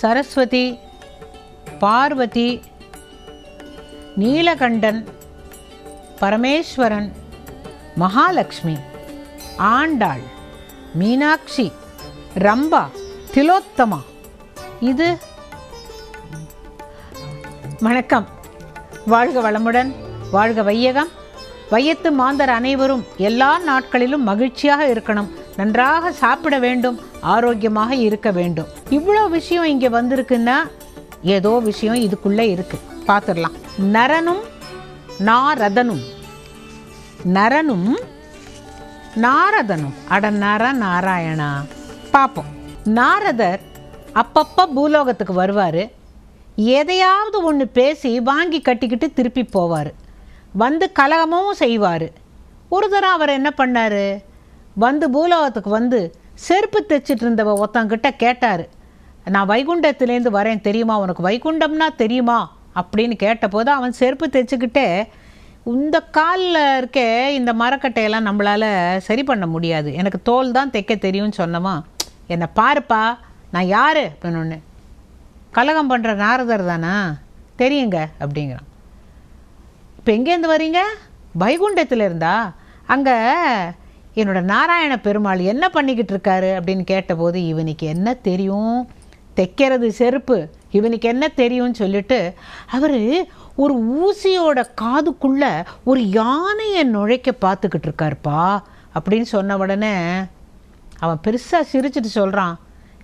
சரஸ்வதி பார்வதி நீலகண்டன் பரமேஸ்வரன் மகாலட்சுமி ஆண்டாள் மீனாட்சி ரம்பா திலோத்தமா. இது வணக்கம். வாழ்க வளமுடன் வாழ்க வையகம். வையத்து மாந்தர் அனைவரும் எல்லா நாட்களிலும் மகிழ்ச்சியாக இருக்கணும். நன்றாக சாப்பிட வேண்டும் ஆரோக்கியமாக இருக்க வேண்டும். இவ்வளோ விஷயம் இங்கே வந்திருக்குன்னா ஏதோ விஷயம் இதுக்குள்ளே இருக்குது பார்த்துடலாம். நரனும் நாரதனும். நரனும் நாரதனும். அட நர நாராயணா. பார்ப்போம். நாரதர் அப்பப்போ பூலோகத்துக்கு வருவார். எதையாவது ஒன்று பேசி வாங்கி கட்டிக்கிட்டு திருப்பி போவார். வந்து கலகமும் செய்வார். ஒரு தரம் அவர் என்ன பண்ணார்? வந்து பூலோகத்துக்கு வந்து செருப்பு தைச்சிட்டு இருந்தவ ஒருத்தங்கிட்ட கேட்டார். நான் வைகுண்டத்துலேருந்து வரேன் தெரியுமா? உனக்கு வைகுண்டம்னா தெரியுமா? அப்படின்னு கேட்டபோது அவன் செருப்பு தைச்சிக்கிட்டே இந்த காலில் இருக்க இந்த மரக்கட்டையெல்லாம் நம்மளால் சரி பண்ண முடியாது. எனக்கு தோல் தான் தைக்க தெரியும்னு சொன்னமா என்னை பாருப்பா நான் யார்? அப்படின்னு ஒன்று கலகம் பண்ணுற நாரதர் தானா? தெரியுங்க அப்படிங்கிறான். இப்போ எங்கேருந்து வரீங்க? வைகுண்டத்தில் இருந்தா அங்கே என்னோட நாராயண பெருமாள் என்ன பண்ணிக்கிட்டு இருக்காரு அப்படின்னு கேட்டபோது இவனுக்கு என்ன தெரியும்? தைக்கிறது செருப்பு. இவனுக்கு என்ன தெரியும்னு சொல்லிட்டு அவர் ஒரு ஊசியோட காதுக்குள்ள ஒரு யானையை நுழைக்க பார்த்துக்கிட்டு இருக்காருப்பா அப்படின்னு சொன்ன உடனே அவன் பெருசாக சிரிச்சிட்டு சொல்கிறான்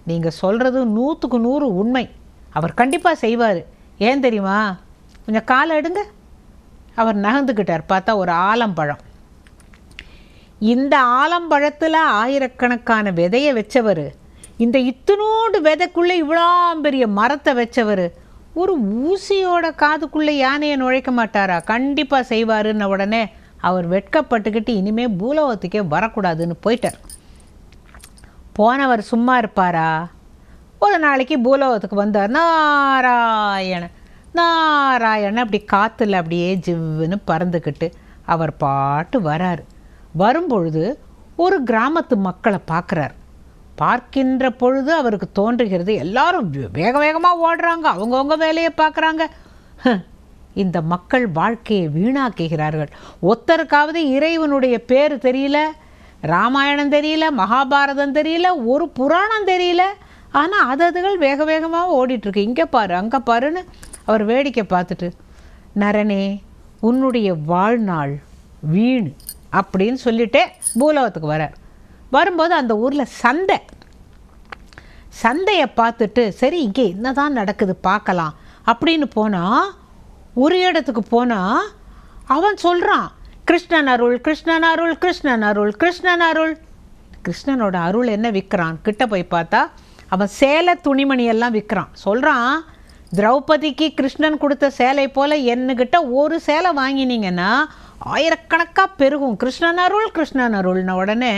நீங்கள் சொல்கிறது நூற்றுக்கு நூறு உண்மை. அவர் கண்டிப்பாக செய்வார். ஏன் தெரியுமா? கொஞ்சம் காலை எடுங்க. அவர் நகர்ந்துக்கிட்டார் பார்த்தா ஒரு ஆலம்பழம். இந்த ஆலம்பழத்தில் ஆயிரக்கணக்கான விதையை வச்சவர். இந்த இத்தனோடு விதைக்குள்ளே இவ்வளோ பெரிய மரத்தை வச்சவர். ஒரு ஊசியோட காதுக்குள்ளே யானையை நுழைக்க மாட்டாரா? கண்டிப்பாக செய்வாருன்ன உடனே அவர் வெட்கப்பட்டுக்கிட்டு இனிமேல் பூலோகத்துக்கே வரக்கூடாதுன்னு போயிட்டார். போனவர் சும்மா இருப்பாரா? ஒரு நாளைக்கு பூலோகத்துக்கு வந்தார். நாராயண நாராயண அப்படி காற்றுல அப்படியே ஜிவ்வுன்னு பறந்துக்கிட்டு அவர் பாட்டு வராரு. வரும்பொழுது ஒரு கிராமத்து மக்களை பார்க்குறார். பார்க்கின்ற பொழுது அவருக்கு தோன்றுகிறது எல்லாரும் வே- வேக வேகமாக ஓடுறாங்க அவங்கவுங்க வேலையை பார்க்குறாங்க. இந்த மக்கள் வாழ்க்கையை வீணாக்குகிறார்கள். ஒத்தருக்காவது இறைவனுடைய பேர் தெரியல ராமாயணம் தெரியல மகாபாரதம் தெரியல ஒரு புராணம் தெரியல. ஆனால் அது அதுகள் வேக வேகமாக ஓடிட்டுருக்கு. இங்கே பாரு அங்கே பாருன்னு அவர் வேடிக்கை பார்த்துட்டு நரனே உன்னுடைய வாழ்நாள் வீண். அப்படின்னு சொல்லிட்டே பூலோகத்துக்கு வரார் வரும்போது அந்த ஊரில் சந்தை. சந்தையை பார்த்துட்டு சரி இங்கே என்ன தான் நடக்குது பார்க்கலாம். அப்படின்னு போனால் ஒரு இடத்துக்கு போனால் அவன் சொல்கிறான் கிருஷ்ணன் அருள் கிருஷ்ணன் அருள் கிருஷ்ணன் அருள் கிருஷ்ணன் அருள். கிருஷ்ணனோட அருள் என்ன விற்கிறான் கிட்ட போய் பார்த்தா அவன் சேலை துணிமணி எல்லாம் விற்கிறான் சொல்கிறான் திரௌபதிக்கு கிருஷ்ணன் கொடுத்த சேலை போல் என்னக்கிட்ட ஒரு சேலை வாங்கினீங்கன்னா ஆயிரக்கணக்காக பெருகும். கிருஷ்ணன் அருள் கிருஷ்ணன் அருள்ன உடனே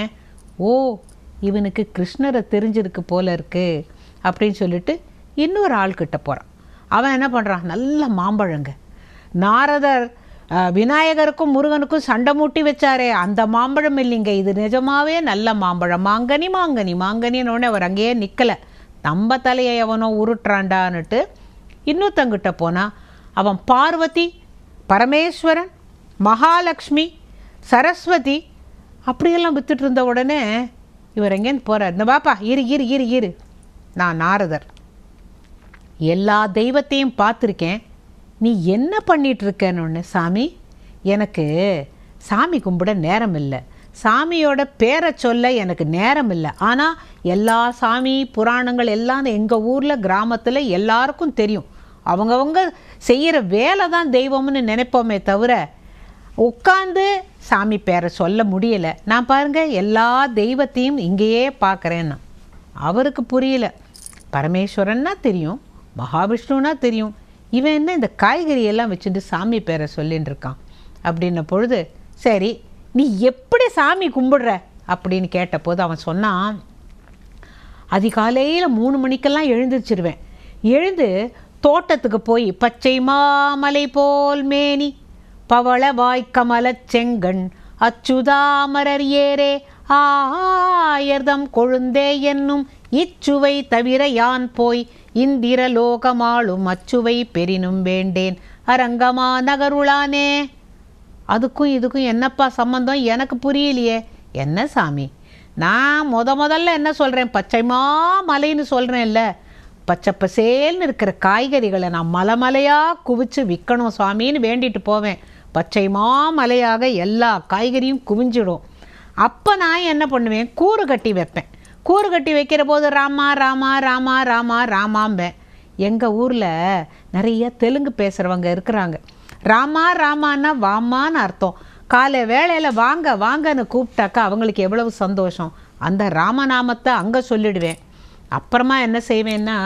ஓ இவனுக்கு கிருஷ்ணரை தெரிஞ்சிருக்கு போல இருக்கு அப்படின்னு சொல்லிட்டு இன்னொரு ஆள்கிட்ட போகிறான் அவன் என்ன பண்ணுறான் நல்ல மாம்பழங்க. நாரதர் விநாயகருக்கும் முருகனுக்கும் சண்டை மூட்டி வச்சாரே. அந்த மாம்பழம் இல்லைங்க. இது நிஜமாவே நல்ல மாம்பழம். மாங்கனி மாங்கனி மாங்கனின்னு உடனே அவர் அங்கேயே நிற்கலை நம்ம தலையை எவனோ உருட்டுறான்டான்னுட்டு இன்னொருத்தங்கிட்ட போனால் அவன் பார்வதி பரமேஸ்வரன் மகாலட்சுமி சரஸ்வதி அப்படியெல்லாம் வித்துட்டு இருந்த உடனே இவர் எங்கேருந்து போகிறார் இந்த பாப்பா இரு இரு இரு இரு. நான் நாரதர். எல்லா தெய்வத்தையும் பார்த்துருக்கேன். நீ என்ன பண்ணிட்டு ஒன்று சாமி? எனக்கு சாமி கும்பிட நேரம் இல்லை சாமியோட பேரை சொல்ல எனக்கு நேரம் இல்லை ஆனால் எல்லா சாமி புராணங்கள் எல்லாம் எங்கள் ஊரில் கிராமத்தில் எல்லாருக்கும் தெரியும். அவங்கவுங்க செய்கிற வேலை தான் தெய்வம்னு நினைப்போமே தவிர உட்காந்து சாமி பேரை சொல்ல முடியலை. நான் பாருங்க எல்லா தெய்வத்தையும் இங்கேயே பார்க்குறேன்னா. அவருக்கு புரியல. பரமேஸ்வரன்னா தெரியும் மகாவிஷ்ணுனா தெரியும். இவன் என்ன இந்த காய்கறியெல்லாம் வச்சுட்டு சாமி பேரை சொல்லின்னு இருக்கான்? அப்படின்ன பொழுது சரி நீ எப்படி சாமி கும்பிடுற? அப்படின்னு கேட்டபோது அவன் சொன்னான் அதிகாலையில் மூணு மணிக்கெல்லாம் எழுந்திருச்சிருவேன். எழுந்து தோட்டத்துக்கு போய் பச்சை மாமலை போல் மேனி பவள வாய்க்கமல செங்கண் அச்சுதாமரர் ஏரே ஆயர்தம் கொழுந்தே என்னும் இச்சுவை தவிர யான் போய் இந்திரலோகமாளும் அச்சுவை பெரினும் வேண்டேன். அரங்கமா நகருளானே? அதுக்கும் இதுக்கும் என்னப்பா சம்மந்தம் எனக்கு புரியலையே. என்ன சாமி? நான் முத முதல்ல என்ன சொல்கிறேன் பச்சைமா மலைன்னு சொல்கிறேன்ல பச்சை பசேல்னு இருக்கிற காய்கறிகளை நான் மலை மலையாக குவிச்சு விற்கணும் சுவாமின்னு வேண்டிட்டு போவேன். பச்சைமா மலையாக எல்லா காய்கறியும் குவிஞ்சிடும். அப்போ நான் என்ன பண்ணுவேன்? கூறு கட்டி வைப்பேன். கூறு கட்டி வைக்கிற போது ராமா ராமா ராமா ராமா ராமாம்பேன். எங்கள் ஊரில் நிறைய தெலுங்கு பேசுகிறவங்க இருக்கிறாங்க. ராமா ராமான்னா வாமான்னு அர்த்தம். காலை வேளையில் வாங்க வாங்கன்னு கூப்பிட்டாக்கா அவங்களுக்கு எவ்வளவு சந்தோஷம்? அந்த ராமநாமத்தை அங்கே சொல்லிடுவேன். அப்புறமா என்ன செய்வேன்னா